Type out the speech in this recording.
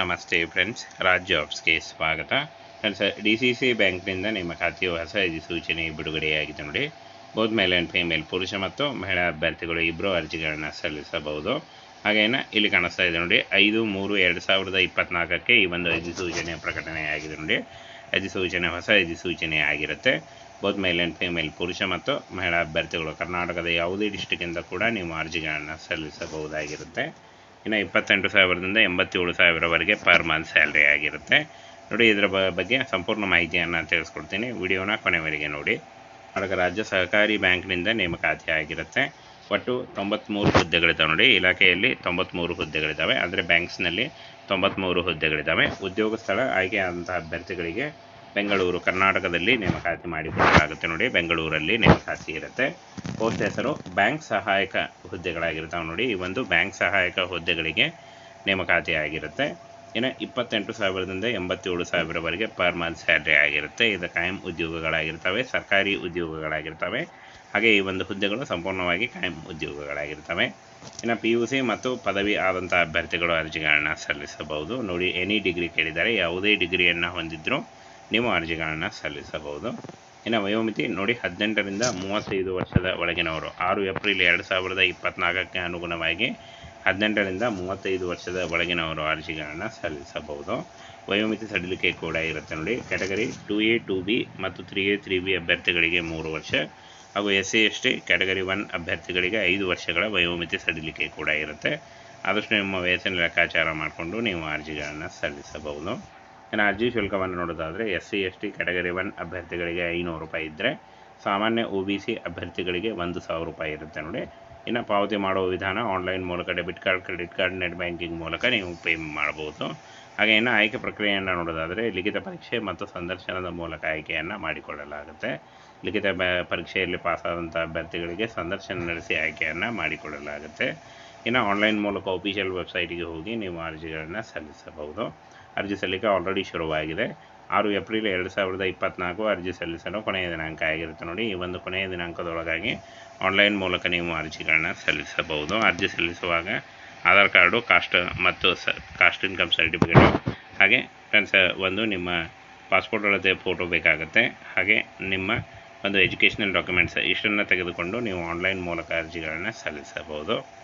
ನಮಸ್ತೆ ಫ್ರೆಂಡ್ಸ್ ರಾಜ್ ಜಾಬ್ಸ್ಗೆ ಸ್ವಾಗತ. Friends D C C ಬ್ಯಾಂಕ್ನಿಂದ ನಿಮ್ಮ ಖಾತೆಯು ಹೊಸ ಅಧಿಸೂಚನೆ ಬಿಡುಗಡೆಯಾಗಿದೆ ನೋಡಿ. ಬೋತ್ ಮೇಲ್ ಆ್ಯಂಡ್ ಫೀಮೇಲ್ ಪುರುಷ ಮತ್ತು ಮಹಿಳಾ ಅಭ್ಯರ್ಥಿಗಳು ಇಬ್ಬರು ಅರ್ಜಿಗಳನ್ನು ಸಲ್ಲಿಸಬಹುದು. ಹಾಗೇನ ಇಲ್ಲಿ ಕಾಣಿಸ್ತಾ ಇದೆ ನೋಡಿ, ಐದು ಮೂರು ಎರಡು ಸಾವಿರದ ಇಪ್ಪತ್ನಾಲ್ಕಕ್ಕೆ ಈ ಒಂದು ಅಧಿಸೂಚನೆ ಪ್ರಕಟಣೆಯಾಗಿದೆ ನೋಡಿ. ಅಧಿಸೂಚನೆ, ಹೊಸ ಅಧಿಸೂಚನೆ ಆಗಿರುತ್ತೆ. ಬೋತ್ ಮೇಲ್ ಆ್ಯಂಡ್ ಫೀಮೇಲ್ ಪುರುಷ ಮತ್ತು ಮಹಿಳಾ ಅಭ್ಯರ್ಥಿಗಳು ಕರ್ನಾಟಕದ ಯಾವುದೇ ಡಿಸ್ಟಿಕ್ಕಿಂದ ಕೂಡ ನೀವು ಅರ್ಜಿಗಳನ್ನು ಸಲ್ಲಿಸಬಹುದಾಗಿರುತ್ತೆ. ಇನ್ನು ಇಪ್ಪತ್ತೆಂಟು ಸಾವಿರದಿಂದ ಎಂಬತ್ತೇಳು ಸಾವಿರವರೆಗೆ ಪರ್ ಮಂತ್ ಸ್ಯಾಲ್ರಿ ಆಗಿರುತ್ತೆ. ನೋಡಿ, ಇದರ ಬಗ್ಗೆ ಸಂಪೂರ್ಣ ಮಾಹಿತಿಯನ್ನು ತಿಳಿಸ್ಕೊಡ್ತೀನಿ. ವಿಡಿಯೋನ ಕೊನೆವರೆಗೆ ನೋಡಿ. ಕರ್ನಾಟಕ ರಾಜ್ಯ ಸಹಕಾರಿ ಬ್ಯಾಂಕ್ನಿಂದ ನೇಮಕಾತಿ ಆಗಿರುತ್ತೆ. ಒಟ್ಟು ತೊಂಬತ್ತ್ಮೂರು ಹುದ್ದೆಗಳಿದ್ದಾವೆ ನೋಡಿ. ಇಲಾಖೆಯಲ್ಲಿ ತೊಂಬತ್ತ್ಮೂರು ಹುದ್ದೆಗಳಿದ್ದಾವೆ. ಅಂದರೆ ಬ್ಯಾಂಕ್ಸ್ನಲ್ಲಿ ತೊಂಬತ್ತ್ಮೂರು ಹುದ್ದೆಗಳಿದ್ದಾವೆ. ಉದ್ಯೋಗ ಸ್ಥಳ ಆಯ್ಕೆಯಾದಂಥ ಅಭ್ಯರ್ಥಿಗಳಿಗೆ ಬೆಂಗಳೂರು, ಕರ್ನಾಟಕದಲ್ಲಿ ನೇಮಕಾತಿ ಮಾಡಿಕೊಡಲಾಗುತ್ತೆ ನೋಡಿ. ಬೆಂಗಳೂರಲ್ಲಿ ನೇಮಕಾತಿ ಇರುತ್ತೆ. ಪೋಸ್ಟ್ ಹೆಸರು ಬ್ಯಾಂಕ್ ಸಹಾಯಕ ಹುದ್ದೆಗಳಾಗಿರ್ತಾವೆ ನೋಡಿ. ಈ ಒಂದು ಬ್ಯಾಂಕ್ ಸಹಾಯಕ ಹುದ್ದೆಗಳಿಗೆ ನೇಮಕಾತಿ ಆಗಿರುತ್ತೆ ಇನ್ನು ಇಪ್ಪತ್ತೆಂಟು ಸಾವಿರದಿಂದ ಎಂಬತ್ತೇಳು ಸಾವಿರವರೆಗೆ ಪರ್ ಮಂತ್ ಸ್ಯಾಲ್ರಿ ಆಗಿರುತ್ತೆ. ಇದು ಕಾಯಂ ಉದ್ಯೋಗಗಳಾಗಿರ್ತವೆ, ಸರ್ಕಾರಿ ಉದ್ಯೋಗಗಳಾಗಿರ್ತವೆ. ಹಾಗೆ ಈ ಒಂದು ಹುದ್ದೆಗಳು ಸಂಪೂರ್ಣವಾಗಿ ಕಾಯಂ ಉದ್ಯೋಗಗಳಾಗಿರ್ತವೆ. ಇನ್ನು ಪಿ ಯು ಸಿ ಮತ್ತು ಪದವಿ ಆದಂಥ ಅಭ್ಯರ್ಥಿಗಳು ಅರ್ಜಿಗಳನ್ನು ಸಲ್ಲಿಸಬಹುದು. ನೋಡಿ ಎನಿ ಡಿಗ್ರಿ ಕೇಳಿದ್ದಾರೆ ಯಾವುದೇ ಡಿಗ್ರಿಯನ್ನು ಹೊಂದಿದ್ದರೂ ನೀವು ಅರ್ಜಿಗಳನ್ನು ಸಲ್ಲಿಸಬಹುದು. ಇನ್ನು ವಯೋಮಿತಿ ನೋಡಿ ಹದಿನೆಂಟರಿಂದ ಮೂವತ್ತೈದು ವರ್ಷದ ಒಳಗಿನವರು. ಆರು ಏಪ್ರಿಲ್ ಎರಡು ಸಾವಿರದ ಇಪ್ಪತ್ತ್ನಾಲ್ಕಕ್ಕೆ ಅನುಗುಣವಾಗಿ ಹದಿನೆಂಟರಿಂದ ಮೂವತ್ತೈದು ವರ್ಷದ ಒಳಗಿನವರು ಅರ್ಜಿಗಳನ್ನು ಸಲ್ಲಿಸಬಹುದು. ವಯೋಮಿತಿ ಸಡಿಲಿಕೆ ಕೂಡ ಇರುತ್ತೆ ನೋಡಿ. Category two A, two B ಮತ್ತು ತ್ರೀ ಎ, ತ್ರೀ ಬಿ ಅಭ್ಯರ್ಥಿಗಳಿಗೆ ಮೂರು ವರ್ಷ ಹಾಗೂ S C, S T category one ಅಭ್ಯರ್ಥಿಗಳಿಗೆ ಐದು ವರ್ಷಗಳ ವಯೋಮಿತಿ ಸಡಿಲಿಕೆ ಕೂಡ ಇರುತ್ತೆ. ಆದಷ್ಟು ನಿಮ್ಮ ವಯಸ್ಸಿನ ಲೆಕ್ಕಾಚಾರ ಮಾಡಿಕೊಂಡು ನೀವು ಅರ್ಜಿಗಳನ್ನು ಸಲ್ಲಿಸಬಹುದು. ಇನ್ನು ಅರ್ಜಿ ಶುಲ್ಕವನ್ನು ನೋಡೋದಾದರೆ S C S T category one ಅಭ್ಯರ್ಥಿಗಳಿಗೆ ಐನೂರು ರೂಪಾಯಿ ಇದ್ದರೆ ಸಾಮಾನ್ಯ ಒ ಬಿ ಸಿ ಅಭ್ಯರ್ಥಿಗಳಿಗೆ ಒಂದು ಸಾವಿರ ರೂಪಾಯಿ ಇರುತ್ತೆ ನೋಡಿ. ಇನ್ನು ಪಾವತಿ ಮಾಡುವ ವಿಧಾನ ಆನ್ಲೈನ್ ಮೂಲಕ debit card, credit card, net banking ಮೂಲಕ ನೀವು ಪೇ ಮಾಡ್ಬೋದು ಹಾಗೆ ಇನ್ನು ಆಯ್ಕೆ ಪ್ರಕ್ರಿಯೆಯನ್ನು ನೋಡೋದಾದರೆ ಲಿಖಿತ ಪರೀಕ್ಷೆ ಮತ್ತು ಸಂದರ್ಶನದ ಮೂಲಕ ಆಯ್ಕೆಯನ್ನು ಮಾಡಿಕೊಳ್ಳಲಾಗುತ್ತೆ. ಲಿಖಿತ ಬ- ಪರೀಕ್ಷೆಯಲ್ಲಿ ಪಾಸಾದಂಥ ಅಭ್ಯರ್ಥಿಗಳಿಗೆ ಸಂದರ್ಶನ ನಡೆಸಿ ಆಯ್ಕೆಯನ್ನು ಮಾಡಿಕೊಳ್ಳಲಾಗುತ್ತೆ. ಇನ್ನು ಆನ್ಲೈನ್ ಮೂಲಕ ಒಫಿಷಿಯಲ್ ವೆಬ್ಸೈಟಿಗೆ ಹೋಗಿ ನೀವು ಅರ್ಜಿಗಳನ್ನು ಸಲ್ಲಿಸಬಹುದು. ಅರ್ಜಿ ಸಲ್ಲಿಕೆ ಆಲ್ರೆಡಿ ಶುರುವಾಗಿದೆ. ಆರು ಏಪ್ರಿಲ್ ಎರಡು ಸಾವಿರದ ಇಪ್ಪತ್ತ್ನಾಲ್ಕು ಅರ್ಜಿ ಸಲ್ಲಿಸಲು ಕೊನೆಯ ದಿನಾಂಕ ಆಗಿರುತ್ತೆ ನೋಡಿ. ಈ ಒಂದು ಕೊನೆಯ ದಿನಾಂಕದೊಳಗಾಗಿ ಆನ್ಲೈನ್ ಮೂಲಕ ನೀವು ಅರ್ಜಿಗಳನ್ನ ಸಲ್ಲಿಸಬಹುದು. ಅರ್ಜಿ ಸಲ್ಲಿಸುವಾಗ ಆಧಾರ್ ಕಾರ್ಡು, ಕಾಸ್ಟ್ ಮತ್ತು ಸ, ಕಾಸ್ಟ್ ಇನ್ಕಮ್ ಸರ್ಟಿಫಿಕೇಟು ಹಾಗೆ ಫ್ರೆಂಡ್ಸ್, ಒಂದು ನಿಮ್ಮ ಪಾಸ್ಪೋರ್ಟ್ ಅಳತೆ ಫೋಟೋ ಬೇಕಾಗುತ್ತೆ. ಹಾಗೆ ನಿಮ್ಮ ಒಂದು ಎಜುಕೇಷನಲ್ ಡಾಕ್ಯುಮೆಂಟ್ಸ್ ಇಷ್ಟನ್ನು ತೆಗೆದುಕೊಂಡು ನೀವು ಆನ್ಲೈನ್ ಮೂಲಕ ಅರ್ಜಿಗಳನ್ನು ಸಲ್ಲಿಸಬಹುದು.